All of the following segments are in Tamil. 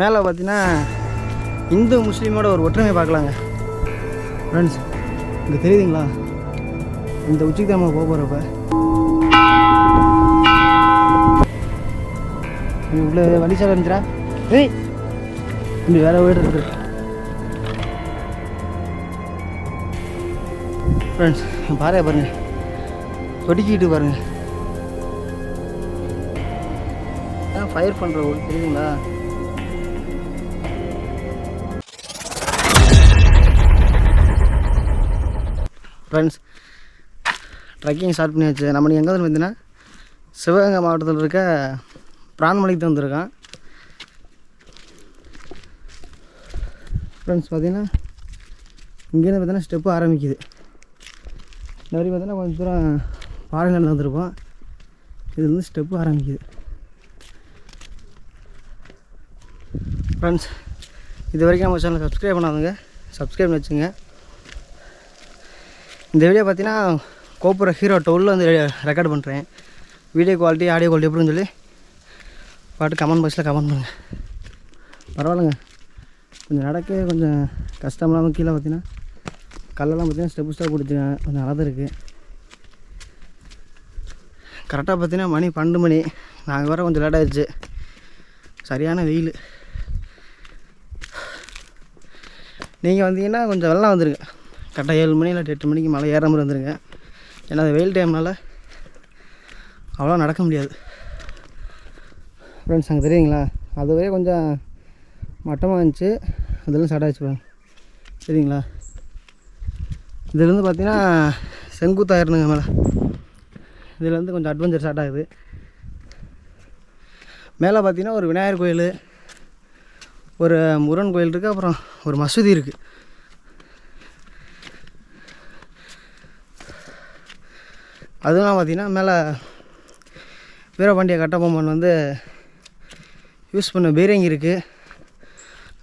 மேலே பார்த்தீங்கன்னா இந்து முஸ்லீமோட ஒரு ஒற்றுமை பார்க்கலாங்க. ஃப்ரெண்ட்ஸ் இங்கே தெரியுதுங்களா? இந்த உச்சிக்கு தான் நம்ம போக போகிறப்ப இவ்வளோ வழி சார் இருந்துச்சா ஏய் இப்படி வேற வீடு இருக்கு. ஃப்ரெண்ட்ஸ் பாரு பாருங்க. சொடிக்கிட்டு பாருங்க. ஃபயர் பண்ணுற ஒரு தெரியுங்களா ஃப்ரெண்ட்ஸ் ட்ரெக்கிங் ஸ்டார்ட் பண்ணியாச்சு. நம்ம எங்கே வந்து பார்த்தீங்கன்னா சிவகங்கை மாவட்டத்தில் இருக்க பிரான்மலைக்கு தான் வந்திருக்கான். ஃப்ரெண்ட்ஸ் பார்த்தீங்கன்னா இங்கேருந்து பார்த்தீங்கன்னா ஸ்டெப்பு ஆரம்பிக்குது. இந்த மாதிரி பார்த்தீங்கன்னா கொஞ்சம் தூரம் பாறைகள் வந்திருப்போம். இது வந்து ஸ்டெப்பு ஆரம்பிக்குது. ஃப்ரெண்ட்ஸ் இது வரைக்கும் நம்ம சேனல் சப்ஸ்கிரைப் பண்ணாதுங்க சப்ஸ்கிரைப் பண்ணி வச்சுங்க. இந்த வீடியோ பார்த்தீங்கன்னா கோப்புர ஹீரோ டோலில் வந்து ரெக்கார்ட் பண்ணுறேன் வீடியோ குவாலிட்டி ஆடியோ குவாலிட்டி எப்படின்னு சொல்லி பாட்டு கமெண்ட் பாக்ஸில் கமெண்ட் பண்ணுங்கள் பரவாயில்லைங்க. கொஞ்சம் நடக்க கொஞ்சம் கஷ்டமில்லாமல் கீழே பார்த்தீங்கன்னா கல்லெல்லாம் பார்த்தீங்கன்னா ஸ்டெப் ஸ்டெப் கொடுத்துருக்காங்க கொஞ்சம் நல்லா தான் இருக்குது கரெக்டாக பார்த்தீங்கன்னா மணி பன்னெண்டு மணி. நாங்கள் வர கொஞ்சம் லேட் ஆயிடுச்சு. சரியான வெயில். நீங்கள் வந்தீங்கன்னா கொஞ்சம் வெள்ளம் வந்துருங்க. கரெக்டாக ஏழு மணி இல்லை எட்டு மணிக்கு மழை ஏறாமல் வந்துருங்க ஏன்னா அது வெயில் டைம்னால அவ்வளோ நடக்க முடியாது. ஃப்ரெண்ட்ஸ் அங்கே தெரியுங்களா? அதுவே கொஞ்சம் மட்டமாக இருந்துச்சு. அதெல்லாம் ஸ்டார்ட் ஆகிடுச்சு சரிங்களா இதுலேருந்து பார்த்தீங்கன்னா செங்குத்தாயிருந்துங்க மேலே. இதுலேருந்து கொஞ்சம் அட்வென்ச்சர் ஸ்டார்ட் ஆகுது. மேலே பார்த்தீங்கன்னா ஒரு விநாயகர் கோயில் ஒரு முருகன் கோயில் இருக்குது அப்புறம் ஒரு மசூதி இருக்குது அதுவும் பார்த்தீங்கன்னா மேலே வீரபாண்டிய கட்டபொம்மன் வந்து யூஸ் பண்ண பீரங்கி இருக்குது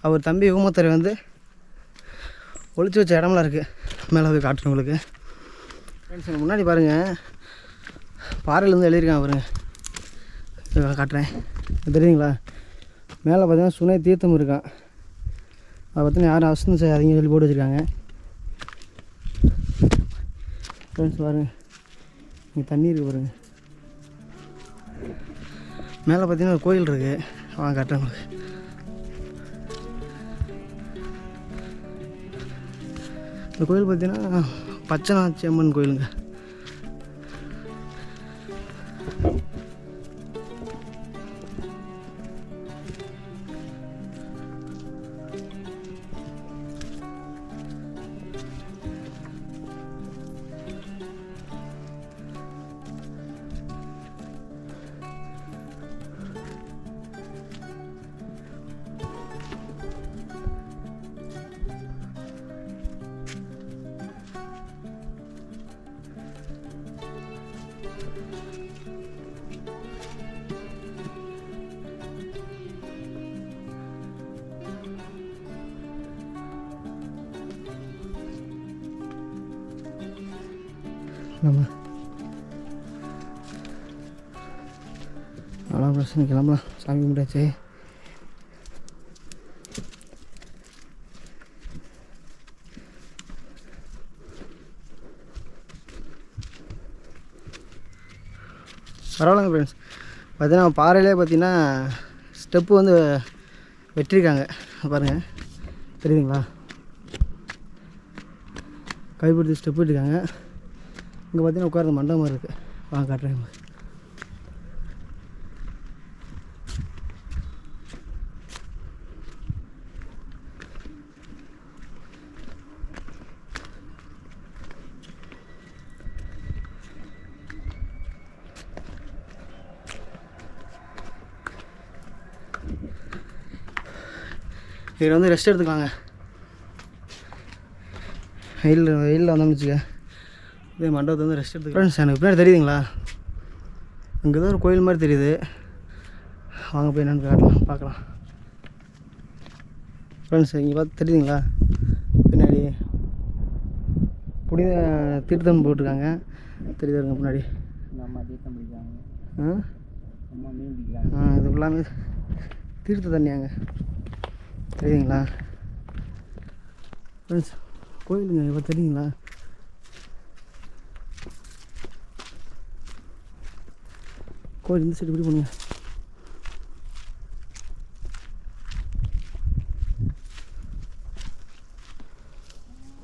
அவர் தம்பி ஊமத்தரை வந்து ஒழிச்சு வச்ச இடம்லாம் இருக்குது மேலே போய் காட்டுறேன் உங்களுக்கு. ஃப்ரெண்ட்ஸ் முன்னாடி பாருங்கள் பாறையிலேருந்து எழுதியிருக்கான் பாருங்கள் காட்டுறேன். தெரியுதுங்களா? தெரியுங்களா மேலே பார்த்தீங்கன்னா சுனை தீர்த்தம் இருக்கான் அதை பார்த்தீங்கன்னா யாரும் அவசரம் செய்யாதீங்கன்னு சொல்லி போட்டு வச்சுருக்காங்க. ஃப்ரெண்ட்ஸ் பாருங்கள் இங்கே தண்ணி இருக்குது பாருங்க மேலே பார்த்தீங்கன்னா ஒரு கோயில் இருக்குது வாங்க காட்டுறேன் உங்களுக்கு. இந்த கோயில் பார்த்தீங்கன்னா பச்சனாச்சி அம்மன் கோயிலுங்க. நம்ம. அவ்வளோ பிரச்சனை கிளம்பலாம். சாமி கும்பிட்டாச்சு. பரவாயில்லங்க ஃப்ரெண்ட்ஸ் பார்த்தீங்கன்னா பாறையிலே பார்த்தீங்கன்னா ஸ்டெப்பு வந்து வெட்டிருக்காங்க. பாருங்கள் தெரியுதுங்களா? கைப்பிடிச்சி ஸ்டெப் விட்டுருக்காங்க இங்கே பார்த்தீங்கன்னா உட்கார்றது மண்டபம் இருக்குது வாங்க காட்டுறேன் இதில் வந்து ரெஸ்ட் எடுத்துக்கலாங்க. வெயில் வெயிலில் வந்தோம்னு வச்சுக்க இதே மண்டபத்தை வந்து ரெஸ்ட் எடுத்து ஃப்ரெண்ட்ஸ் எனக்கு பின்னாடி தெரியுதுங்களா? இங்கே தான் ஒரு கோயில் மாதிரி தெரியுது. வாங்க போய் என்னென்னு காட்டலாம் பார்க்கலாம். ஃப்ரெண்ட்ஸ் இங்கே பார்த்து தெரியுதுங்களா? பின்னாடி புனித தீர்த்தம் போட்டிருக்காங்க. தெரியுதுங்க முன்னாடி? அம்மா தீர்த்தம் பிடிக்கிறாங்க. ஆ? அம்மா மீன் பிடிக்கிறாங்க. ஆ இது ஃபுல்லாமே தீர்த்த தண்ணியாங்க தெரியுதுங்களா? ஃப்ரெண்ட்ஸ் கோயிலுங்க இப்போ தெரியுங்களா கோயில் இந்த சைடு இப்படி போனீங்க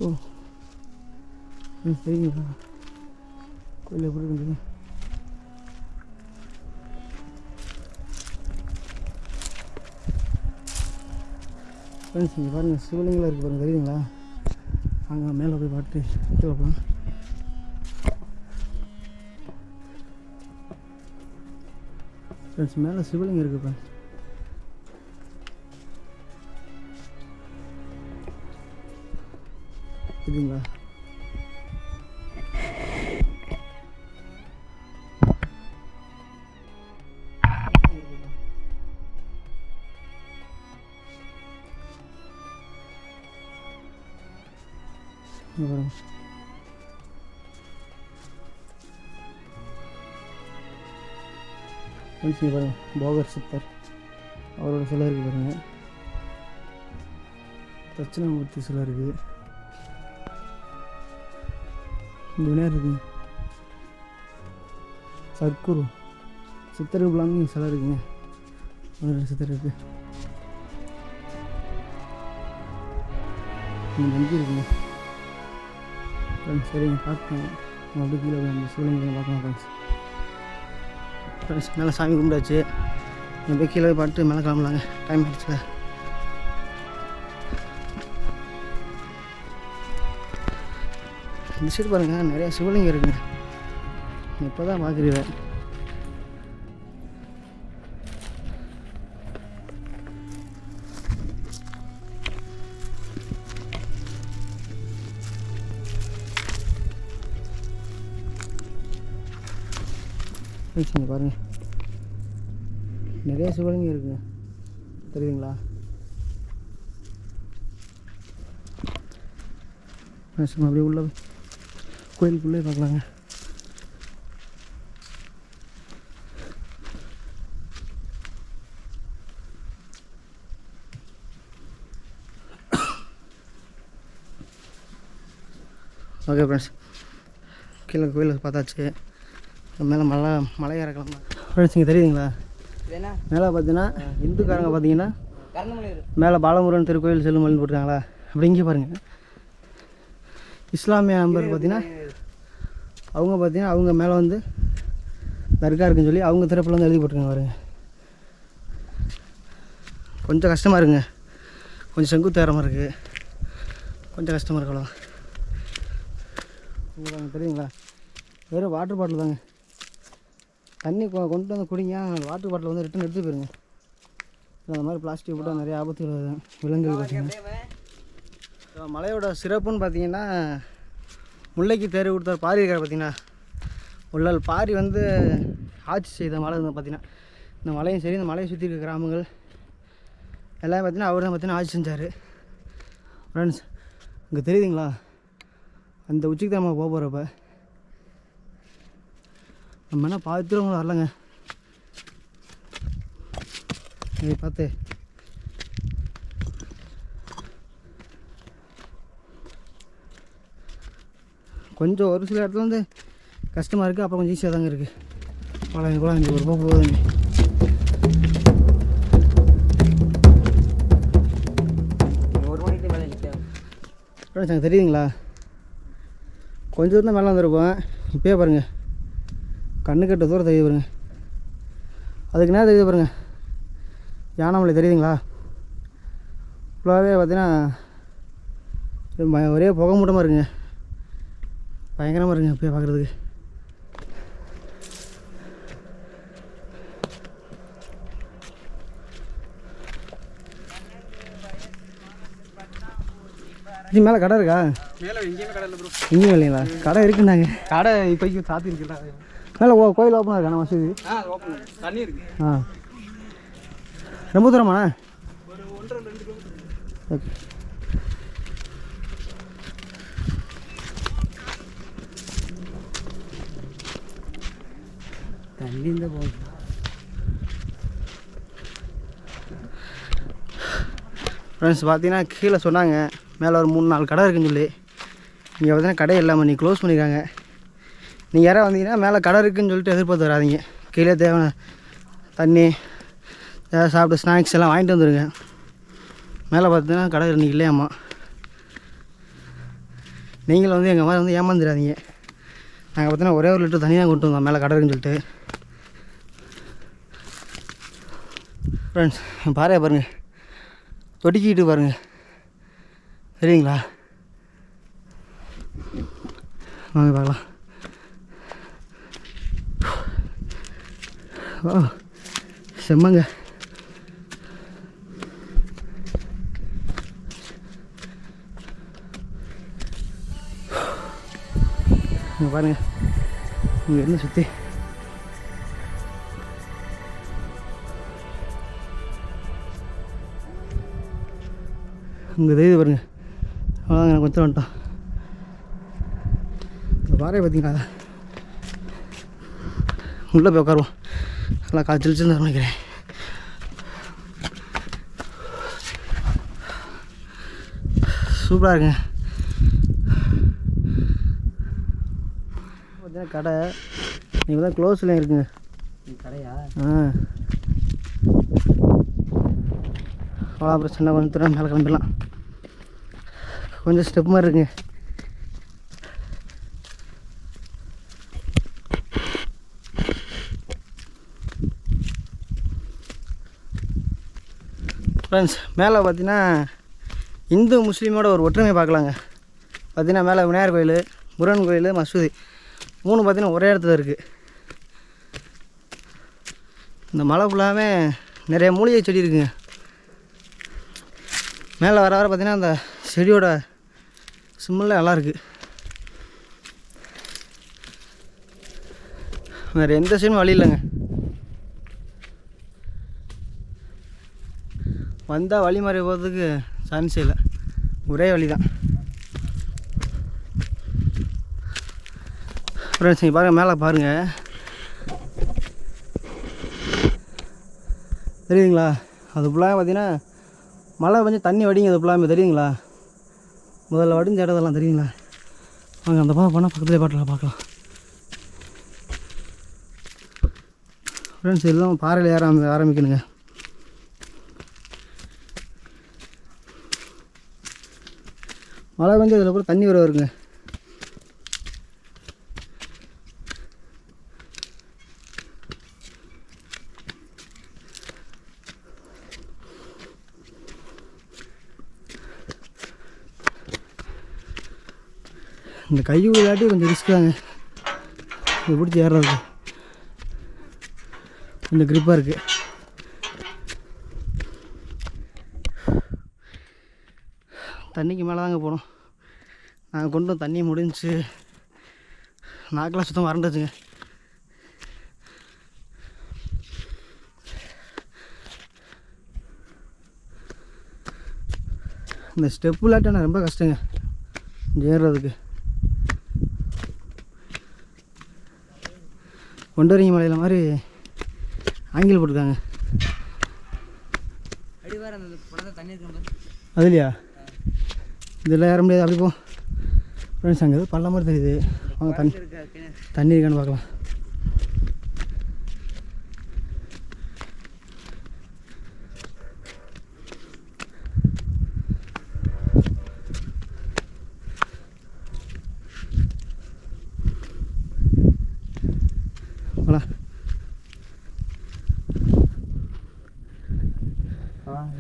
ஓ. ம் சரிங்க கோயில் எப்படி இருக்குது ஃப்ரெண்ட்ஸ் இங்கே பாருங்கள் சிவலிங்கலாம் இருக்குது பாருங்கள் தெரியுதுங்களா? அங்கே மேலே போய் பார்த்து கீழே போகலாம் ஃப்ரெண்ட்ஸ் மேலே சிவலிங்கம் இருக்குது இதுங்களா? இங்கே பாருங்க போகர் சித்தர். அவரோட சிலை இருக்குது பாருங்க. தட்சிணாமூர்த்தி சிலை இருக்குது இந்த விநாயகர் இருக்குங்க சர்க்குரு சித்தர் பிள்ளாங்க சிலை இருக்குங்க ஒரு சித்தர் இருக்குது இங்கே நந்தி இருக்குங்க ஃப்ரெண்ட்ஸ் சரிங்க பார்க்கலாம். நம்ம அப்படியே கீழே அந்த சிவலிங்கம் பார்க்கலாம் ஃப்ரெண்ட்ஸ் மேலே சாமி கும்பிடாச்சு என் போய் கீழே போய் பார்த்துட்டு மேலே கிளம்பலாங்க. டைம் ஆயிடுச்சுல. இந்த சைடு பாருங்கள் நிறையா சிவலிங்கம் இருக்குங்க. இப்போ தான் பார்க்குறீங்க ஃப்ரெண்ட்ஸ் பாருங்கள் நிறைய சிவலிங்கம் இருக்குங்க தெரியுதுங்களா? ஃப்ரெண்ட்ஸ் அப்படியே உள்ள கோயிலுக்குள்ளே பார்க்கலாங்க. ஓகே ஃப்ரெண்ட்ஸ் கீழே கோயிலை பார்த்தாச்சு. மேலே மலை மலை இறக்கலாம் ஃப்ரெண்ட்ஸ் இங்கே தெரியுதுங்களா? மேலே பார்த்தீங்கன்னா இந்துக்காரங்க பார்த்தீங்கன்னா மேலே பாலமுருகன் திருக்கோயில் செல்லுமலைன்னு போட்டிருக்காங்களா? அப்படி இங்கே பாருங்கள் இஸ்லாமிய நம்பர் பார்த்தீங்கன்னா அவங்க பார்த்தீங்கன்னா அவங்க மேலே வந்து தர்கா இருக்குன்னு சொல்லி அவங்க தரப்பில் வந்து எழுதி போட்டிருக்காங்க பாருங்க. கொஞ்சம் கஷ்டமாக இருக்குங்க கொஞ்சம் செங்குத்து ஏறமாக இருக்குது கொஞ்சம் கஷ்டமாக இருக்கலாம். பாருங்க தெரியுங்களா? வெறும் வாட்டர் பாட்டில் தாங்க. தண்ணி கொண்டு வந்து குடிங்க. வாட்டர் பாட்டில் வந்து ரிட்டன் எடுத்து போயிருங்க. அந்த மாதிரி பிளாஸ்டிக் போட்டால் நிறைய ஆபத்துகள் விலங்குகள் பார்த்தீங்கன்னா இப்போ மலையோட சிறப்புன்னு பார்த்தீங்கன்னா முல்லைக்கு தேர்வு கொடுத்தார் பாரி இருக்கார் பார்த்தீங்கன்னா உள்ளால் பாரி வந்து ஆட்சி செய்த மலை வந்து பார்த்தீங்கன்னா இந்த மலையும் சரி இந்த மலையை சுற்றி இருக்க கிராமங்கள் எல்லாம் பார்த்தீங்கன்னா அவர் தான் பார்த்தீங்கன்னா ஆட்சி செஞ்சார். ஃப்ரெண்ட்ஸ் இங்கே தெரியுதுங்களா? அந்த உச்சிக்கு தான் நம்ம போக போகிறப்ப நம்ம என்ன பார்த்துருவங்களும் வரலங்க. இதை பார்த்து கொஞ்சம் ஒரு சில இடத்துல வந்து கஷ்டமாக இருக்குது அப்புறம் கொஞ்சம் ஈஸியாக தாங்க இருக்குது குழந்தை குழந்தை ஒரு ரூபா போகுதுங்க. தெரியுதுங்களா? கொஞ்சம் தூரம் தான் மேலே வந்திருப்போம் இப்போயே பாருங்கள் கண்ணு கட்ட தூரம் தெரியுது பாருங்க. அதுக்கு நேரம் தெரியுது பாருங்க. யானைமலை தெரியுதுங்களா? ஃபுல்லாகவே பார்த்தீங்கன்னா ஒரே புகை மூட்டமாக இருக்குங்க. பயங்கரமாக இருக்குங்க இப்போயே பார்க்குறதுக்கு. இது மேலே கடை இருக்கா? மேலே எங்கேயுமே கடை இல்லை ப்ரோ இங்கேயும் இல்லைங்களா? கடை இருக்குன்னாங்க. கடை இப்போதைக்கு சாத்தி இருக்குல்ல மேலே ஓ கோயில் ஓப்பனாக இருக்காண்ணா மசூதி தண்ணி இருக்கு. ஆ. ரொம்ப தூரமாண்ணா? ஓகே. தண்ணி இந்த போகும் ஃப்ரெண்ட்ஸ் பார்த்தீங்கன்னா கீழே சொன்னாங்க மேலே ஒரு மூணு நாலு கடை இருக்குன்னு சொல்லி. இங்கே பார்த்தீங்கன்னா கடை இல்லாமல் நீ க்ளோஸ் பண்ணியிருக்காங்க நீங்கள் யாராவது வந்தீங்கன்னா மேலே கடை இருக்குதுன்னு சொல்லிட்டு எதிர்பார்த்து வராதீங்க. கீழே தேவையான தண்ணி ஏதாவது சாப்பிட்டு ஸ்நாக்ஸ் எல்லாம் வாங்கிட்டு வந்துடுங்க மேலே பார்த்தீங்கன்னா கடை இன்றைக்கி இல்லையாம்மா. நீங்களும் வந்து எங்கள் மாதிரி வந்து ஏமாந்துடாதீங்க. நாங்கள் பார்த்தீங்கன்னா ஒரே ஒரு லிட்டர் தண்ணி தான் கொண்டு வந்தோம் மேலே கடை இருக்குன்னு சொல்லிட்டு. ஃப்ரெண்ட்ஸ் பாறையை பாருங்கள் தொட்டிக்கிட்டு பாருங்கள் சரிங்களா? வாங்க பார்க்கலாம். ஓ செம்மங்க இங்கே பாருங்க இங்கே இருந்து சுற்றி இங்கே தெரியுது பாருங்க அவ்வளோதாங்க நான் கொஞ்சம் வந்துட்டோம் இந்த பாறையை பார்த்தீங்களா உள்ளே போய் உட்காருவோம் நல்லா காய்ச்சல் சில்லு நினைக்கிறேன் சூப்பராக இருக்குங்க. பார்த்தீங்கன்னா கடை நீங்கள் தான் க்ளோஸில் இருக்குங்க. கடையா? ஆ. அவ்வளோ பிரச்சனை கொஞ்சம் தூரம் மேலே கிளம்பிடலாம். கொஞ்சம் ஸ்டெப் மாதிரி இருக்குங்க. ஃப்ரெண்ட்ஸ் மேலே பார்த்தீங்கன்னா இந்து முஸ்லீமோட ஒரு ஒற்றுமை பார்க்கலாங்க. பார்த்தீங்கன்னா மேலே விநாயகர் கோயில் முருகன் கோயில் மசூதி. மூணு பார்த்தீங்கன்னா ஒரே இடத்துல இருக்குது இந்த மலை ஃபுல்லாகவே நிறைய மூலிகை செடி இருக்குங்க. மேலே வர வர பார்த்தீங்கன்னா அந்த செடியோட சிம்மில் நல்லாயிருக்கு வேறு எந்த சைடும் வழி இல்லைங்க. வந்தால் வழி மாறி போகிறதுக்கு சான்ஸ் இல்லை. ஒரே வழி தான் ஃப்ரெண்ட்ஸ் நீங்கள் பாருங்கள் மேலே பாருங்கள் தெரியுதுங்களா? அது ஃபுல்லாக பார்த்தீங்கன்னா மழை கொஞ்சம் தண்ணி வடிங்க அது ஃபுல்லாமே தெரியுங்களா முதல்ல வடிஞ்ச இடத்தெல்லாம் தெரியுங்களா வாங்க அந்த பக்கம் போனால் பக்கத்துலேயே பாட்டில் பார்க்கலாம் ஃப்ரெண்ட்ஸ் எல்லாம் பாறையில் ஏற ஆரம்பிக்கணுங்க மழை பெஞ்சு அதில் கூட தண்ணி வர வருங்க. இந்த கை விளையாட்டி கொஞ்சம் ரிஸ்க் தாங்க. இது பிடிச்சி ஏறுறதுக்கு. கொஞ்சம் க்ரிப்பாக இருக்குது தண்ணிக்கு மேலே தாங்க போகணும் நாங்கள் கொண்டு வந்து தண்ணி முடிஞ்சுச்சு. நாக்கெல்லாம் சுத்தம் வறண்டுச்சுங்க. இந்த ஸ்டெப் விளையாட்டு ரொம்ப கஷ்டங்க. ஏறுறதுக்கு. கொண்டரிங்க மலையில் மாதிரி ஆங்கில் போட்டிருக்காங்க. அடி வேற அந்த படத்தை தண்ணி இருக்கிற அதுலையா இதில் ஏற முடியாது. அப்படி போ. ஃப்ரெண்ட்ஸ் அங்கே ஏதோ பள்ள மாதிரி தெரியுது. வாங்க தண்ணி தண்ணி இருக்கான்னு பார்க்கலாம்.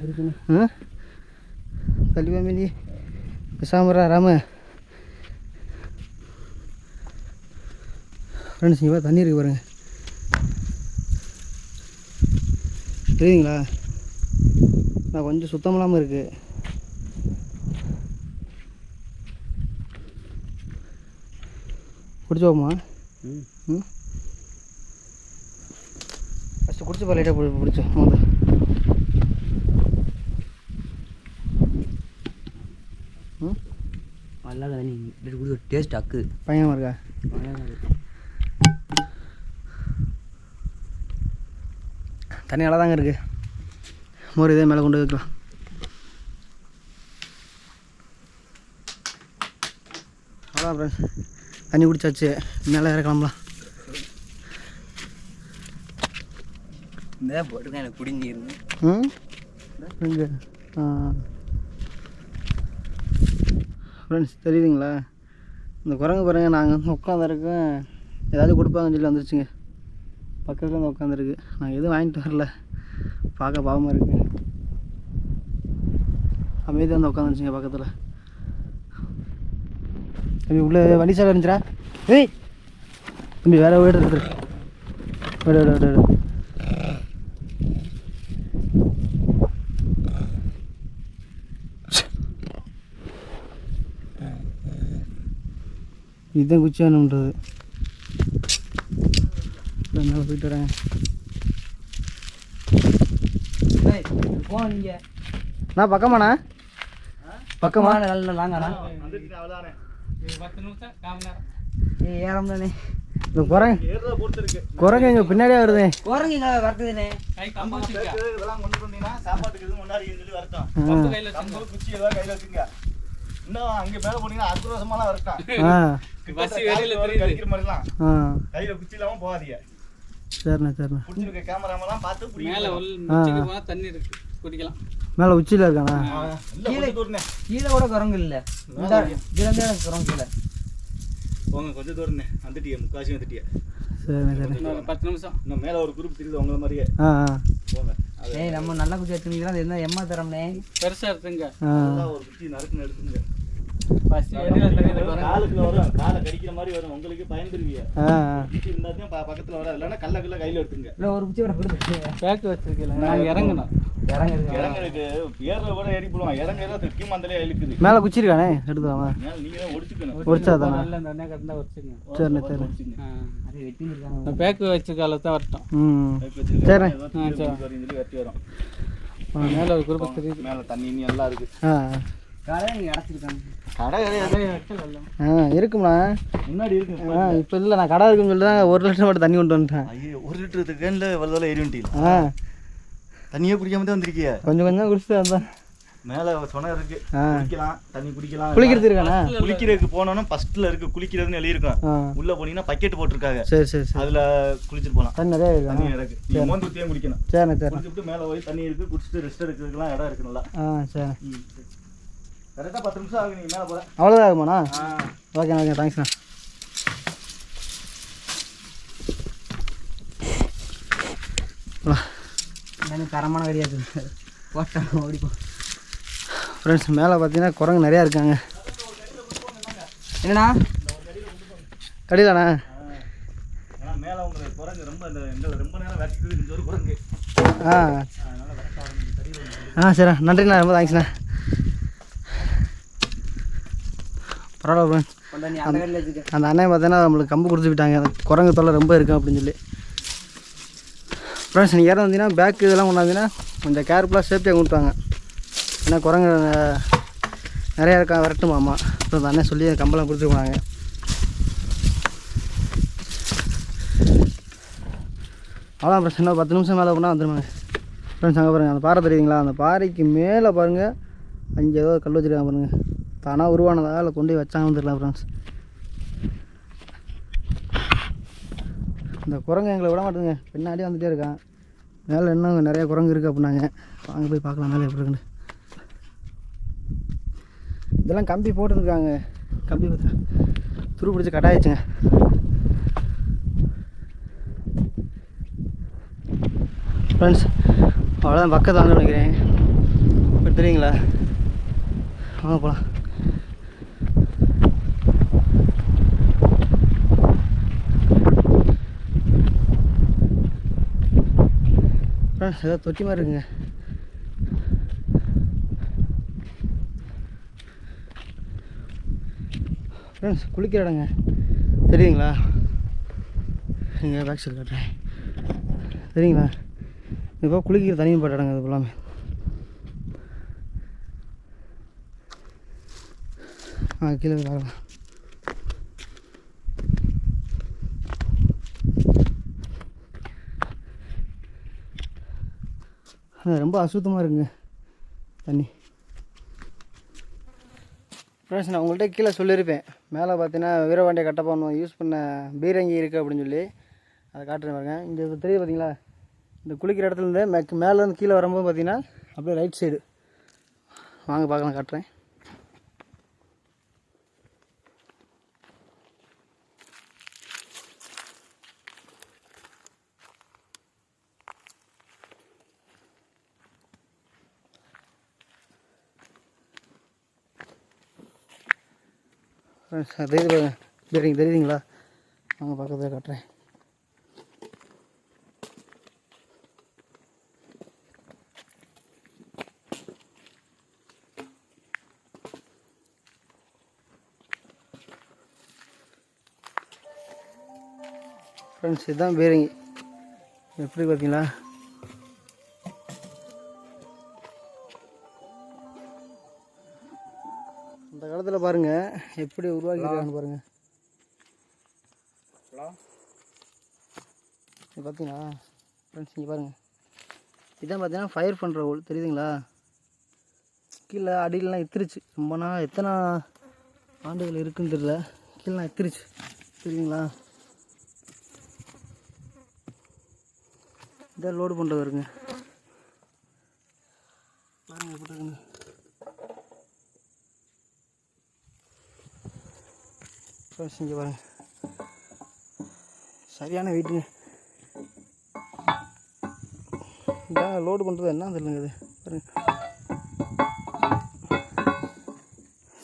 இருக்குண்ணே. ஆ? தள்ளி ஃபேமிலி பேசாமரா ராம. ஃப்ரெண்ட்ஸ் இங்கே தண்ணி இருக்கு பாருங்க. தெரியுங்களா நான் கொஞ்சம் சுத்தம் இல்லாமல் இருக்கு. குடிச்சு போமா ம். ஃபஸ்ட்டு குடிச்சு லைட்டாக பிடிச்சோம் முதல்ல கொடுத்து டேஸ்ட் அக்கு. பயங்கரமாக இருக்கா தண்ணி நல்லா தாங்க இருக்கு. மோர் இதே மேலே கொண்டு வைக்கலாம். அதான் தண்ணி குடிச்சாச்சு. மேலே இறக்கலாம்லாம் இந்த போட்டுருக்கேன் எனக்கு குடிஞ்சிருந்து ஆ. ஃப்ரெண்ட்ஸ் தெரியுதுங்களா? இந்த குரங்கு பாருங்க நாங்கள் வந்து உட்காந்துருக்கோம் ஏதாவது கொடுப்பாங்கன்னு சொல்லி வந்துருச்சுங்க. பக்கத்தில் வந்து உட்காந்துருக்கு நாங்கள் எதுவும் வாங்கிட்டு வரல. பார்க்க பாவமாக இருக்கு. அமைதியாக வந்து உட்காந்துருச்சுங்க பக்கத்தில். தம்பி உள்ளே வண்டி சாலை இருந்துச்சா ஏய்! தம்பி வேறு வீடு இருக்கு. விடு விடு விடு. இதுதான் குச்சி வேணுன்றது மேலே போயிட்டு வரேன். நான் பக்கமாண்ணா? பக்கமா? நல்ல லாங்கண்ணா ஏய் ஏறம் தானே இந்த குரங்கு. குரங்கு எங்கள் பின்னாடியே வருதே. குரங்குங்க வரட்டுதுண்ணே இதெல்லாம் கொண்டு வந்தீங்கன்னா சாப்பாட்டுக்கு எதுவும் முன்னாடி சொல்லி வரட்டும். கம்பு குச்சி ஏதாவது கையில வச்சுங்க இன்னும் அங்க மேல போனீங்கன்னா அற்புத வருஷமாலாம் வரட்டும் ஆ கடிக்கிற மாதிரிலாம் கையில குச்சி இல்லாம போகாதீங்க. சரிண்ணா சரிண்ணா. பிடிச்சிருக்க கேமராமெல்லாம் பார்த்து மேல போனா தண்ணி இருக்கு. குடிக்கலாம். மேலே உச்சியில் கொஞ்சம் தூரண்ணே. கீழே கூட குரங்கு இல்லை. குரங்கு இல்லை. போங்க கொஞ்சம் தூரண்ணே. வந்துட்டிய முக்காசி வந்துட்டிய. சரிண்ணா சரிண்ணா. பத்து நிமிஷம். இன்னும் மேல ஒரு குரூப் தெரியுது உங்களை மாதிரியே. போங்க. ஏய் நம்ம நல்ல குச்சி வச்சுருந்தீங்கன்னா அது என்ன எம்மா தரம்னே பெருசா நல்லா ஒரு குச்சி நறுக்குன்னு எடுத்துங்க. மேலே குச்சி இருக்கானே எடுத்துக்காம மேல நீங்க தான் ஒடிச்சுக்கணும் ஒடிச்சாதானா சரிண்ணா சரிண்ணா ஒடிச்சுங்க. அது வெட்டி இருக்காங்க பேக் வச்சிருக்கால தான் வரட்டும். சரிண்ணே. மேல ஒரு குரூப் தெரியுது. மேல தண்ணி எல்லாம் இருக்கு. காலையில் இங்கே அடைச்சிருக்காங்க. ஆ இருக்கும்ண்ணா. முன்னாடி இருக்கு ஆ இப்போ இல்லை நான் கடை இருக்குன்னு சொல்லிட்டு தான் ஒரு லிட்டர் மட்டும் தண்ணி கொண்டு வந்துட்டேன். ஐயோ ஒரு லிட்டர் கேன்ல வலதால ஏறி ஆ. தண்ணியே குடிக்காம தான் வந்திருக்கிய. கொஞ்சம் கொஞ்சம் குடிச்சிட்டு வந்தேன். மேல சொன இருக்கு. குளிக்கலாம் தண்ணி குடிக்கலாம். குளிக்கிறது இருக்காண்ணா குளிக்கிறதுக்கு போனோம்னா ஃபர்ஸ்ட்ல இருக்கு குளிக்கிறதுன்னு எழுதியிருக்கும். உள்ள போனீங்கன்னா பக்கெட் போட்டிருக்காங்க. சரி சரி சரி. அதுல குளிச்சிட்டு போலாம். தண்ணி நிறைய இருக்கா. தண்ணி இருக்கு நீங்க மோந்து ஊத்தியே குடிக்கணும். சரிண்ணா சரிண்ணா. குடிச்சுட்டு மேல போய் தண்ணி இருக்கு குடிச்சிட்டு ரெஸ்ட் எடுக்கிறதுக்குலாம் இடம் இருக்கு நல்லா. ஆ சரி. கரெக்டா பத்து நிமிஷம் ஆகும் நீங்க மேல போற அவ்வளோதான் ஆகுமாண்ணா ஓகே ஓகே தேங்க்ஸ்ண்ணா எனக்கு தரமான கிடையாது ஓடிப்போம் ஃப்ரெண்ட்ஸ் மேலே பார்த்தீங்கன்னா குரங்கு நிறையா இருக்காங்க. என்னண்ணா? கடிதாண்ணா ஏன்னா மேல உங்களுக்கு குரங்கு ரொம்ப இந்த எங்களை ரொம்ப நேரம் வேட்டிட்டு இந்த ஒரு குரங்கு. ஆ. ஆ சரிண்ணா. நன்றிண்ணா. ரொம்ப தேங்க்ஸ்ண்ணா பரவாயில்ல அந்த அண்ணன் பார்த்தீங்கன்னா நம்மளுக்கு கம்பு கொடுத்து விட்டாங்க. குரங்கு தொல்லை ரொம்ப இருக்கும் அப்படின்னு சொல்லி. ஃப்ரெண்ட்ஸ் நீங்கள் யாரும் வந்தீங்கன்னா பேக் இதெல்லாம் கொண்டாந்தீங்கன்னா கொஞ்சம் கேர்ஃபுல்லாக சேஃப்டியாக கொண்டுட்டாங்க ஏன்னா குரங்கு நிறையா இருக்கா வரட்டுமாமா அப்புறம் அந்த அண்ணன் சொல்லி கம்பெல்லாம் கொடுத்துட்டு போனாங்க. அவ்வளோ இன்னும் பத்து நிமிஷம் மேலே போனால் வந்துருவாங்க. ஃப்ரெண்ட்ஸ் அங்கே பாருங்கள் அந்த பாறை தெரியுங்களா அந்த பாறைக்கு மேலே பாருங்கள் அங்கே ஏதோ கல் வச்சுருக்காங்க பாருங்கள் தானாக உருவானதா இல்லை கொண்டு போய் வச்சாங்கன்னு ஃப்ரெண்ட்ஸ் இந்த குரங்கு எங்களை விட மாட்டேங்க பின்னாடி வந்துகிட்டே இருக்கான். மேலே இன்னும் நிறைய குரங்கு இருக்குது அப்படின்னாங்க. வாங்க போய் பார்க்கலாம் மேலே எப்படி இருக்குன்னு. இதெல்லாம் கம்பி போட்டுருக்காங்க. கம்பி பார்த்தா துரு பிடிச்சி கட்டாயிடுச்சுங்க. ஃப்ரெண்ட்ஸ் அவ்வளோதான் பக்கத்தில் வந்து நினைக்கிறேன் இப்போ தெரியுங்களா? வாங்க போகலாம் ஏதோ தொட்டி மாதிரி இருக்குங்க. ஃப்ரெண்ட்ஸ் குளிக்கிற இடங்க. தெரியுங்களா? இங்கே பேக் சைடு காட்டுறேன். தெரியுங்களா? இப்போ குளிக்கிற தனியும் போட்ட இடங்க இது எல்லாமே. ஆ கீழே பார்க்கலாம் ரொம்ப அசுத்தமாக இருக்குங்க. தண்ணி. ஃப்ரெண்ட்ஸ் நான் உங்கள்கிட்ட கீழே சொல்லியிருப்பேன். மேலே பார்த்தீங்கன்னா வீரவபாண்டியை கட்ட பண்ணுவோம் யூஸ் பண்ண பீரங்கி இருக்குது அப்படின்னு சொல்லி. அதை காட்டுறேன் பாருங்க. இங்கே இப்போ தெரியுது பார்த்தீங்களா? இந்த குளிக்கிற இடத்துலேருந்து மேக் மேலேருந்து கீழே வரும்போது பார்த்தீங்கன்னா அப்படியே ரைட் சைடு வாங்க பார்க்கலாம் காட்டுறேன். ஃப்ரெண்ட்ஸ் தெரியுது தெரியுதுங்களா? நாங்கள் பக்கத்தில் காட்டுறேன். ஃப்ரெண்ட்ஸ் இதுதான் பேரிங் எப்படி பார்த்தீங்களா? அந்த காலத்தில் பாருங்கள் எப்படி உருவாக்கிருக்காங்க பாருங்கள் இது பார்த்தீங்களா ஃப்ரெண்ட்ஸ் இங்கே பாருங்கள் இதான் பார்த்தீங்கன்னா ஃபயர் பண்ணுற ஹோல் தெரியுதுங்களா? கீழே அடியிலலாம் எத்திருச்சு ரொம்ப நாள் எத்தனை ஆண்டுகள் இருக்குன்னு தெரியல. கீழே எத்திருச்சு தெரியுங்களா இதான் லோடு பண்ணுறது வருங்க பாருங்க எப்படி இருக்குன்னு ஃப்ரெண்ட்ஸ் இங்கே பாருங்கள் சரியான வெயிட்டுங்க இதான் லோடு பண்ணுறது என்ன தெரியலங்க இது. பாருங்க.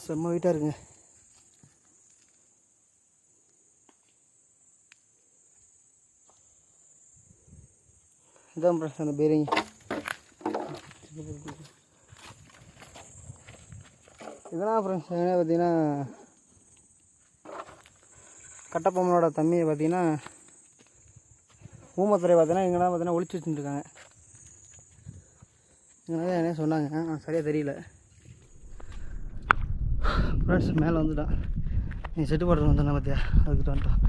செம்ம வெயிட்டாக இருக்குங்க. இதான் ஃப்ரெண்ட்ஸ் அந்த பேரிங்க இதெல்லாம் ஃப்ரெண்ட்ஸ் என்ன பார்த்தீங்கன்னா கட்டப்பொம்மனோட தம்பியை பார்த்தீங்கன்னா ஊமத்துறை பார்த்தீங்கன்னா இங்கெல்லாம் பார்த்தீங்கன்னா ஒழிச்சு வச்சுருக்காங்க இங்கே என்ன சொன்னாங்க? ஆனால் சரியாக தெரியல. ஃப்ரெண்ட்ஸ் மேலே வந்துட்டான் நீ செட்டு போட்டு வந்தேன் பார்த்தியா அதுக்கிட்ட வந்துட்டான்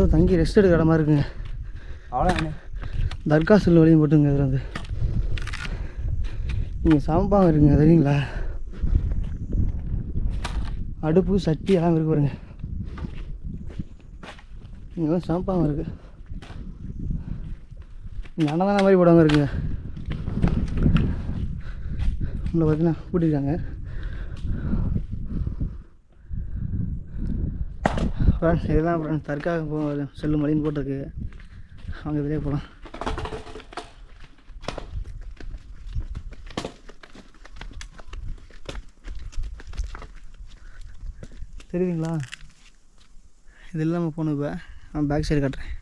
ஏதோ தங்கி ரெஸ்ட் எடுக்கிற இடம் மாதிரி இருக்குங்க. அவ்வளோ தர்கா செல் வழியும் போட்டுங்க இதில் வந்து. நீங்கள் சமைப்பாங்க இருக்குங்க தெரியுங்களா? அடுப்பு சட்டி எல்லாம் இருக்கு பாருங்க. இங்கே வந்து சமைப்பாங்க இருக்கு. இங்கே அன்னதான மாதிரி போடாமல் இருக்குங்க. உங்களை பார்த்தீங்கன்னா கூட்டியிருக்காங்க ஃப்ரெண்ட்ஸ் இதெல்லாம் ஃப்ரெண்ட்ஸ் தர்கா போ செல்லும் மலின்னு போட்டிருக்கு. அவங்க இதிலே போகலாம் தெரியுதுங்களா? இது இல்லாமல் போகணும் இப்போ. நான் பேக் சைடு காட்டுறேன்.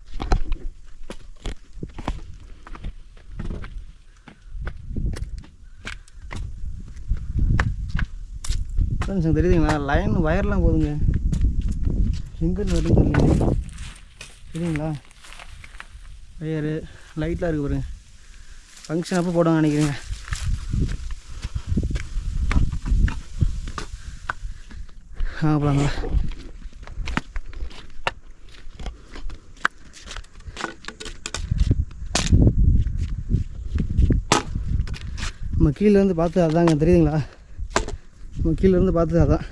ஃப்ரெண்ட்ஸ் தெரியுதுங்களா? லைன் ஒயர்லாம் போதுங்க. எங்கேருந்து வருதுன்னு தெரியல தெரியுங்களா வயரு லைட்லாம் இருக்குது பாருங்க. ஃபங்க்ஷன் அப்போ போடுவாங்க நினைக்கிறேங்க. ஆ போலாங்களா நம்ம கீழேருந்து பார்த்து அதாங்க தெரியுதுங்களா? நம்ம கீழேருந்து பார்த்து அதான்.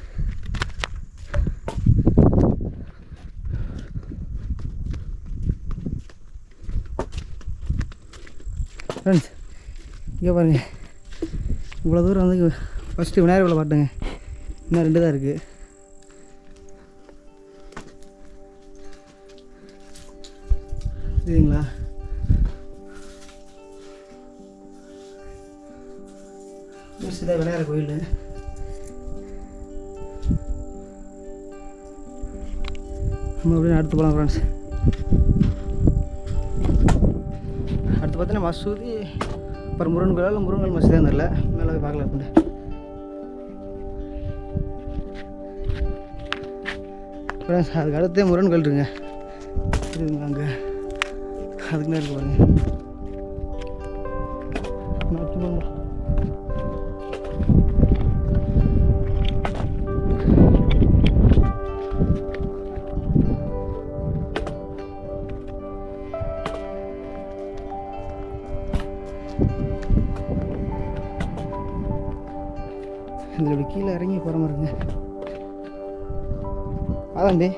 ஃப்ரெண்ட்ஸ் இங்கே பாருங்க. இவ்வளோ தூரம் வந்து ஃபஸ்ட்டு விநாயகர் விலை பாட்டுங்க இன்னும் ரெண்டு தான் இருக்குது சரிங்களா? இதான் விநாயகர் கோயில். நம்ம அப்படின்னு அடுத்து போகலாம் ஃப்ரெண்ட்ஸ் அடுத்து பார்த்தீங்கன்னா மசூதி அப்புறம் முருகன் கோயில் முருகன் மசூதி தான் தெரியல மேலே போய் பார்க்கலாம் அப்படின்னு அதுக்கு அடுத்தே முருகன் கோயில் இருக்குங்க இருக்குங்க அங்கே அதுக்குன்னு இருக்கு பாருங்கள் இதில் இப்படி கீழே இறங்கி போகிற மாதிரி அதான் தே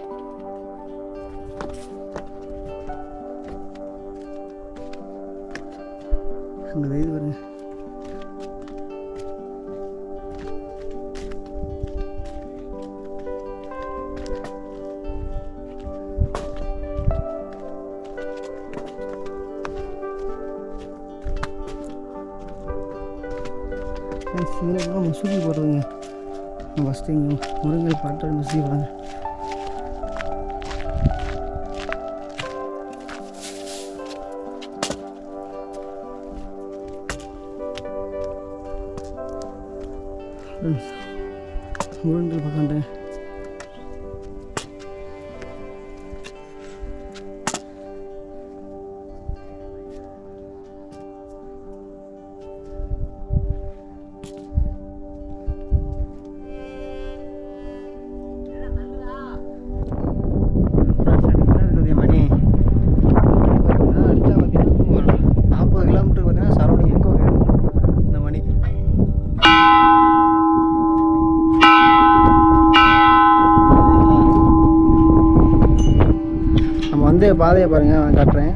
பாதையை பாருங்க நான் காட்டுறேன்.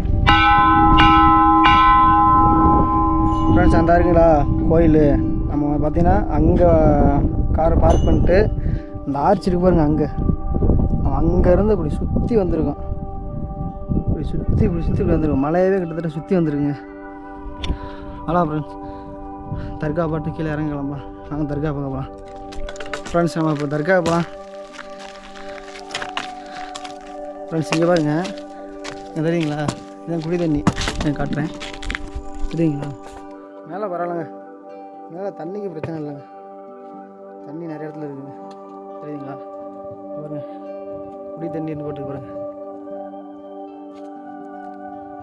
ஃப்ரெண்ட்ஸ் அந்த இருக்குங்களா கோயில். நம்ம பார்த்தீங்கன்னா அங்கே காரை பார்க் பண்ணிட்டு இந்த ஆர்ச் இருக்கு பாருங்க அங்கே. அங்கேருந்து இப்படி சுற்றி வந்திருக்கோம். இப்படி சுற்றி இப்படி சுற்றி இப்படி வந்திருக்கோம். மலையவே கிட்டத்தட்ட சுற்றி வந்திருக்குங்க. அதான் ஃப்ரெண்ட்ஸ் தர்கா பாட்டு கீழே இறங்கலாம்ப்பா நாங்கள் தர்கா பார்க்க போகலாம் ஃப்ரெண்ட்ஸ் நம்ம இப்போ தர்கா போகலாம் ஃப்ரெண்ட்ஸ் இங்கே பாருங்கள் தெரியுங்களா? இதான் குடி தண்ணி. நான் காட்டுறேன். தெரியுங்களா? மேலே பரவாயில்லங்க. மேலே தண்ணிக்கு பிரச்சனை இல்லைங்க. தண்ணி நிறைய இடத்துல இருக்குங்க. தெரியுங்களா? பாருங்க. குடி தண்ணின்னு போட்டு பாருங்க.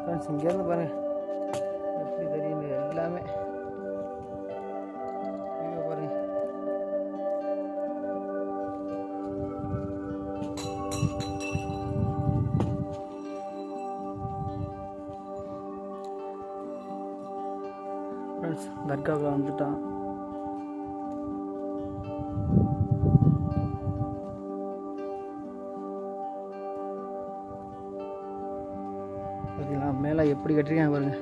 ஃப்ரெண்ட்ஸ் இங்கேருந்து பாருங்கள் எப்படி தெரியுது? எல்லாமே. பார்த்தீங்களா மேலே எப்படி கட்டிருக்காங்க பாருங்க.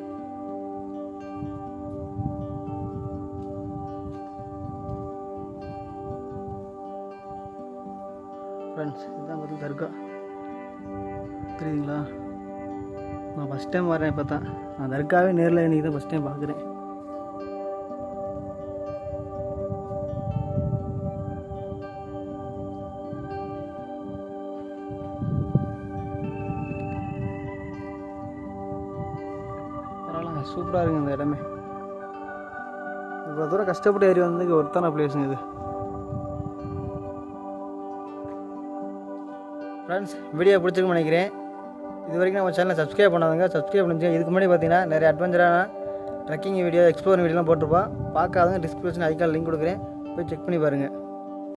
ஃப்ரெண்ட்ஸ் இதுதான் பார்த்து தர்கா. தெரியுதுங்களா நான் ஃபஸ்ட் டைம் வரேன் இப்போ தான் நான் தர்காவே நேரில் இன்றைக்கி தான் ஃபஸ்ட் டைம் பார்க்குறேன் இவ்வளோ கஷ்டப்பட்டு ஏறி வந்ததுக்கு ஒருத்தான பிளேஸுங்க இது. ஃப்ரெண்ட்ஸ் வீடியோ பிடிச்சிருக்குன்னு நினைக்கிறேன். இது வரைக்கும் நம்ம சேனலை சப்ஸ்கிரைப் பண்ணாதவங்க சப்ஸ்கிரைப் பண்ணிச்சு இதுக்கு முன்னாடி பார்த்தீங்கன்னா நிறைய அட்வென்ச்சரான ட்ரெக்கிங் வீடியோ எக்ஸ்ப்ளோரிங் வீடியோலாம் போட்டிருப்போம். பார்க்காதவங்க டிஸ்கிரிப்ஷன் ஐக்கால் லிங்க் கொடுக்குறேன். போய் செக் பண்ணி பாருங்கள்